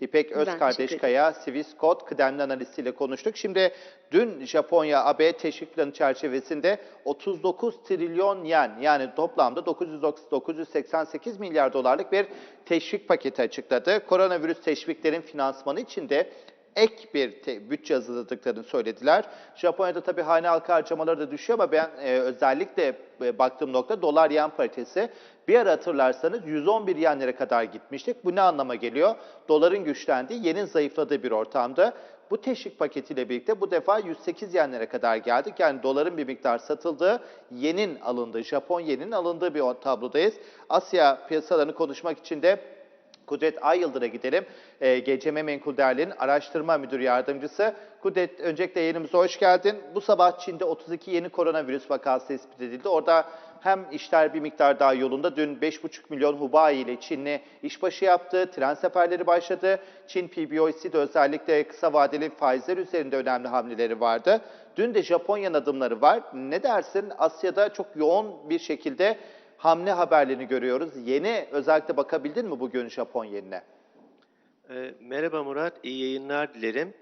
İpek Ben teşekkür Özkardeşkaya, Swiss kıdemli analistiyle konuştuk. Şimdi dün Japonya AB teşvik planı çerçevesinde 39 trilyon yen yani toplamda 990 988 milyar dolarlık bir teşvik paketi açıkladı. Koronavirüs teşviklerin finansmanı için de ek bir te- bütçe hazırladıklarını söylediler. Japonya'da tabii hane halkı harcamaları da düşüyor ama ben e, özellikle e, baktığım nokta dolar yen paritesi. Bir ara hatırlarsanız 111 yenlere kadar gitmiştik. Bu ne anlama geliyor? Doların güçlendiği, yenin zayıfladığı bir ortamda. Bu teşvik paketiyle birlikte bu defa 108 yenlere kadar geldik. Yani doların bir miktar satıldığı, yenin alındığı, Japon yenin alındığı bir tablodayız. Asya piyasalarını konuşmak için de Kudret Ayyıldır'a gidelim. Ee, GCM Menkul Değerler'in araştırma müdür yardımcısı. Kudret, öncelikle yayınımıza hoş geldin. Bu sabah Çin'de 32 yeni koronavirüs vakası tespit edildi. Orada hem işler bir miktar daha yolunda. Dün 5,5 milyon Hubai ile Çinli işbaşı yaptı. Tren seferleri başladı. Çin PBOC'de özellikle kısa vadeli faizler üzerinde önemli hamleleri vardı. Dün de Japonya'nın adımları var. Ne dersin? Asya'da çok yoğun bir şekilde hamle haberlerini görüyoruz. Yeni özellikle bakabildin mi bugün Japon yenine? Ee, Merhaba Murat, iyi yayınlar dilerim.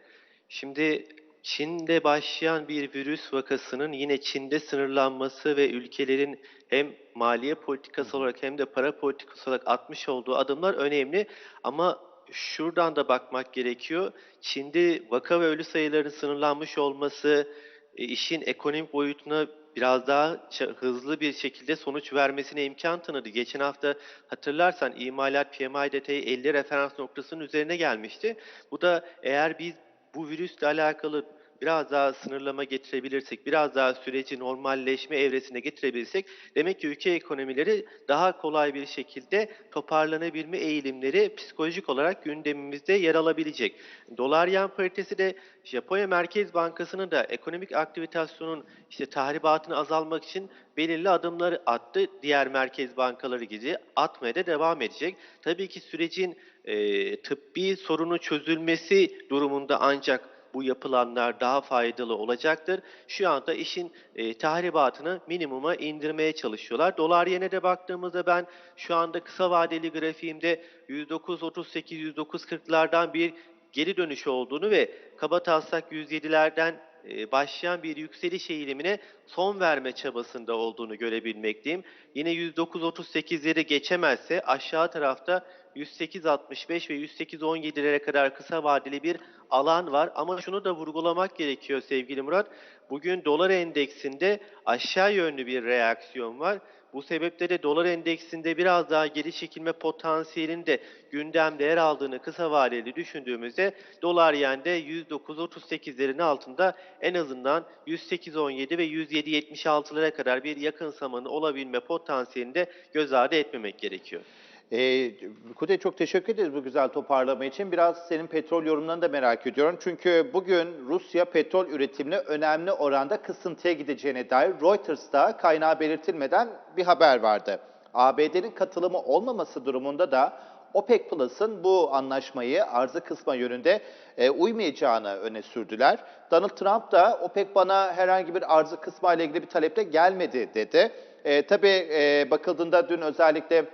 Şimdi Çin'de başlayan bir virüs vakasının yine Çin'de sınırlanması ve ülkelerin hem maliye politikası olarak hem de para politikası olarak atmış olduğu adımlar önemli. Ama şuradan da bakmak gerekiyor. Çin'de vaka ve ölü sayılarının sınırlanmış olması, e, işin ekonomik boyutuna biraz daha hızlı bir şekilde sonuç vermesine imkan tanıdı. Geçen hafta hatırlarsan imalat PMI detayı 50 referans noktasının üzerine gelmişti. Bu da eğer biz bu virüsle alakalı biraz daha sınırlama getirebilirsek, biraz daha süreci normalleşme evresine getirebilirsek demek ki ülke ekonomileri daha kolay bir şekilde toparlanabilme eğilimleri psikolojik olarak gündemimizde yer alabilecek. Dolar yen paritesi de Japonya Merkez Bankası'nın da ekonomik aktivitasyonun işte tahribatını azalmak için belirli adımları attı. Diğer merkez bankaları gibi atmaya da devam edecek. Tabii ki sürecin e, tıbbi sorunu çözülmesi durumunda ancak bu yapılanlar daha faydalı olacaktır. Şu anda işin e, tahribatını minimuma indirmeye çalışıyorlar. Dolar yene de baktığımızda ben şu anda kısa vadeli grafiğimde 109.38-109.40'lardan bir geri dönüş olduğunu ve kaba taslak 107'lerden e, başlayan bir yükseliş eğilimine son verme çabasında olduğunu görebilmekteyim. Yine 109.38'leri geçemezse aşağı tarafta 108.65 ve 108.17'lere kadar kısa vadeli bir alan var. Ama şunu da vurgulamak gerekiyor sevgili Murat. Bugün dolar endeksinde aşağı yönlü bir reaksiyon var. Bu sebeple de dolar endeksinde biraz daha geri çekilme potansiyelinin de gündemde yer aldığını kısa vadeli düşündüğümüzde dolar yende 109.38'lerin altında en azından 108.17 ve 107.76'lara kadar bir yakın samanı olabilme potansiyelini göz ardı etmemek gerekiyor. Ee, Kudret çok teşekkür ederiz bu güzel toparlama için. Biraz senin petrol yorumlarını da merak ediyorum. Çünkü bugün Rusya petrol üretimine önemli oranda kısıntıya gideceğine dair Reuters'ta kaynağı belirtilmeden bir haber vardı. ABD'nin katılımı olmaması durumunda da OPEC Plus'ın bu anlaşmayı arzı kısma yönünde e, uymayacağını öne sürdüler. Donald Trump da OPEC bana herhangi bir arzı kısma ile ilgili bir taleple gelmedi dedi. E, tabii e, bakıldığında dün özellikle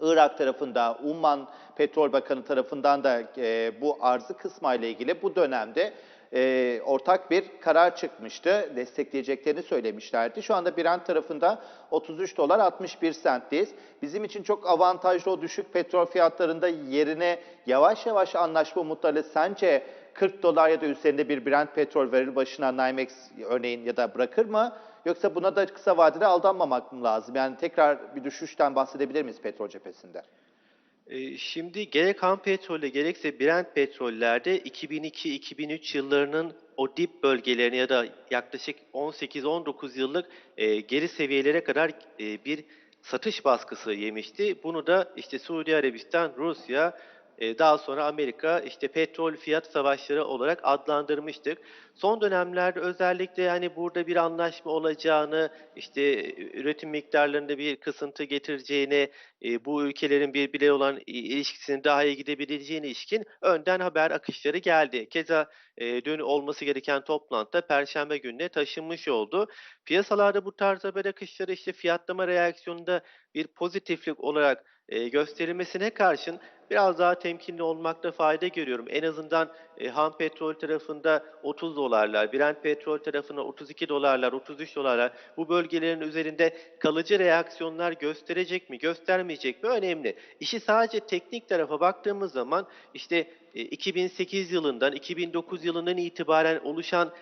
Irak tarafında, Umman Petrol Bakanı tarafından da e, bu arzı kısmayla ilgili bu dönemde e, ortak bir karar çıkmıştı. Destekleyeceklerini söylemişlerdi. Şu anda Brent tarafında 33 dolar 61 centteyiz. Bizim için çok avantajlı o düşük petrol fiyatlarında yerine yavaş yavaş anlaşma umutları sence 40 dolar ya da üzerinde bir Brent petrol varil başına NYMEX örneğin ya da bırakır mı? Yoksa buna da kısa vadede aldanmamak mı lazım? Yani tekrar bir düşüşten bahsedebilir miyiz petrol cephesinde? Ee, Şimdi gerek ham petrolde gerekse Brent petrollerde 2002-2003 yıllarının o dip bölgelerine ya da yaklaşık 18-19 yıllık e, geri seviyelere kadar e, bir satış baskısı yemişti. Bunu da işte Suudi Arabistan, Rusya, daha sonra Amerika işte petrol fiyat savaşları olarak adlandırmıştık. Son dönemlerde özellikle hani burada bir anlaşma olacağını, işte e, üretim miktarlarında bir kısıntı getireceğini, e, bu ülkelerin birbirleri olan ilişkisinin daha iyi gidebileceğine ilişkin önden haber akışları geldi. Keza e, dün olması gereken toplantıda Perşembe gününe taşınmış oldu. Piyasalarda bu tarz haber akışları işte fiyatlama reaksiyonunda bir pozitiflik olarak gösterilmesine karşın biraz daha temkinli olmakta fayda görüyorum. En azından e, ham petrol tarafında 30 dolarlar, Brent petrol tarafında 32 dolarlar, 33 dolarlar bu bölgelerin üzerinde kalıcı reaksiyonlar gösterecek mi, göstermeyecek mi önemli. İşi sadece teknik tarafa baktığımız zaman işte e, 2008 yılından 2009 yılından itibaren oluşan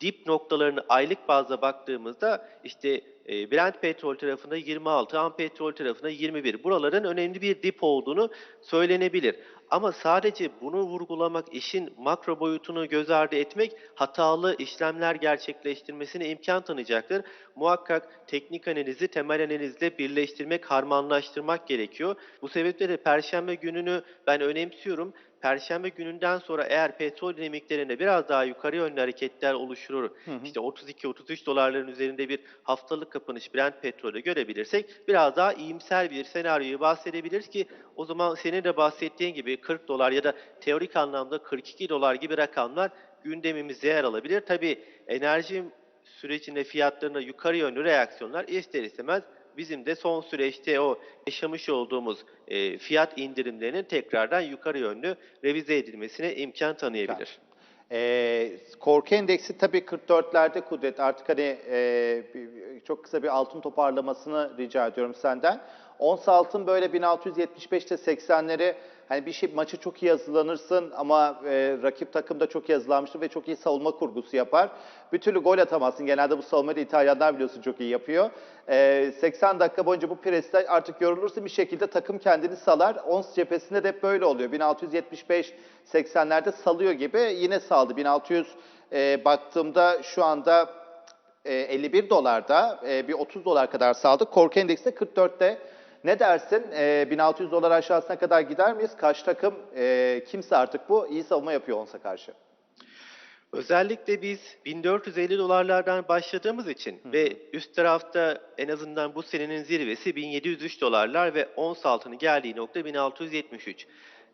dip noktalarını aylık bazda baktığımızda işte e, Brent petrol tarafında 26, ham petrol tarafında 21. Buraların önemli bir dip olduğunu söylenebilir. Ama sadece bunu vurgulamak, işin makro boyutunu göz ardı etmek hatalı işlemler gerçekleştirmesine imkan tanıyacaktır. Muhakkak teknik analizi temel analizle birleştirmek, harmanlaştırmak gerekiyor. Bu sebeple de Perşembe gününü ben önemsiyorum. Perşembe gününden sonra eğer petrol dinamiklerinde biraz daha yukarı yönlü hareketler oluşturur, işte 32-33 dolarların üzerinde bir haftalık kapanış Brent petrolü görebilirsek biraz daha iyimser bir senaryoyu bahsedebiliriz ki o zaman senin de bahsettiğin gibi 40 dolar ya da teorik anlamda 42 dolar gibi rakamlar gündemimizde yer alabilir. Tabii enerji sürecinde fiyatlarına yukarı yönlü reaksiyonlar ister istemez bizim de son süreçte o yaşamış olduğumuz e, fiyat indirimlerinin tekrardan yukarı yönlü revize edilmesine imkan tanıyabilir. Ee, korku endeksi tabii 44'lerde kudret. Artık hani e, çok kısa bir altın toparlamasını rica ediyorum senden. Ons altın böyle 1675'te 80'leri hani bir şey maçı çok iyi hazırlanırsın ama e, rakip takım da çok iyi hazırlanmıştır ve çok iyi savunma kurgusu yapar. Bir türlü gol atamazsın. Genelde bu savunmayı da İtalyanlar biliyorsun çok iyi yapıyor. E, 80 dakika boyunca bu preste artık yorulursun bir şekilde takım kendini salar. Ons cephesinde de hep böyle oluyor. 1675 80'lerde salıyor gibi yine saldı. 1600 e, baktığımda şu anda e, 51 dolarda e, bir 30 dolar kadar saldı. Korku endeksi de 44'te. Ne dersin? E, 1600 dolar aşağısına kadar gider miyiz? Karşı takım e, kimse artık bu iyi savunma yapıyor onsa karşı. Özellikle biz 1450 dolarlardan başladığımız için ve üst tarafta en azından bu senenin zirvesi 1703 dolarlar ve ons altının geldiği nokta 1673.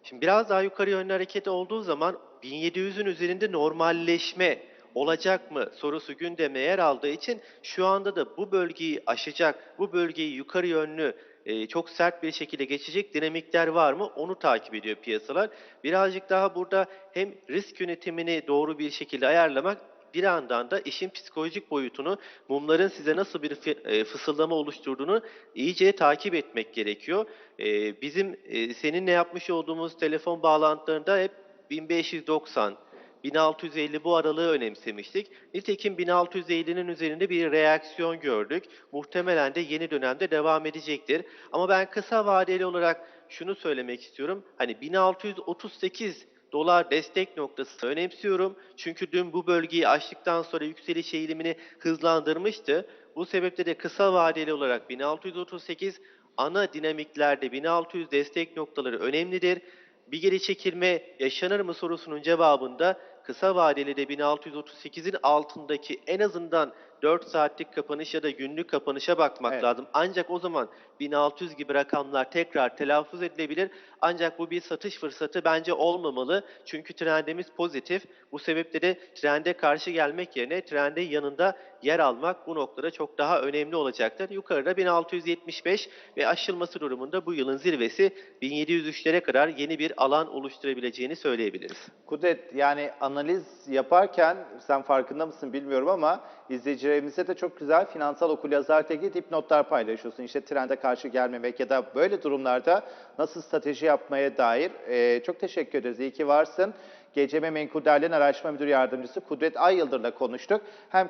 Şimdi biraz daha yukarı yönlü hareket olduğu zaman 1700'ün üzerinde normalleşme olacak mı sorusu gündeme yer aldığı için şu anda da bu bölgeyi aşacak, bu bölgeyi yukarı yönlü e, çok sert bir şekilde geçecek dinamikler var mı? Onu takip ediyor piyasalar. Birazcık daha burada hem risk yönetimini doğru bir şekilde ayarlamak bir yandan da işin psikolojik boyutunu, mumların size nasıl bir e, fısıldama oluşturduğunu iyice takip etmek gerekiyor. E, bizim seninle yapmış olduğumuz telefon bağlantılarında hep 1590, 1650 bu aralığı önemsemiştik. Nitekim 1650'nin üzerinde bir reaksiyon gördük. Muhtemelen de yeni dönemde devam edecektir. Ama ben kısa vadeli olarak şunu söylemek istiyorum. Hani 1638 dolar destek noktası önemsiyorum. Çünkü dün bu bölgeyi aştıktan sonra yükseliş eğilimini hızlandırmıştı. Bu sebeple de kısa vadeli olarak 1638 ana dinamiklerde 1600 destek noktaları önemlidir. Bir geri çekilme yaşanır mı sorusunun cevabında kısa vadeli de 1638'in altındaki en azından 4 saatlik kapanış ya da günlük kapanışa bakmak Evet. lazım. Ancak o zaman 1600 gibi rakamlar tekrar telaffuz edilebilir. Ancak bu bir satış fırsatı bence olmamalı. Çünkü trendimiz pozitif. Bu sebeple de trende karşı gelmek yerine trendin yanında yer almak bu noktada çok daha önemli olacaktır. Yukarıda 1675 ve aşılması durumunda bu yılın zirvesi 1703'lere kadar yeni bir alan oluşturabileceğini söyleyebiliriz. Kudret yani analiz yaparken sen farkında mısın bilmiyorum ama izleyicilerimize de çok güzel finansal okuryazarlıkla ilgili dipnotlar paylaşıyorsun. İşte trende karşı gelmemek ya da böyle durumlarda nasıl strateji yapmaya dair. Ee, çok teşekkür ederiz. İyi ki varsın. GCM Menkul Değerlerin Araştırma Müdürü Yardımcısı Kudret Ay Yıldır'la konuştuk. Hem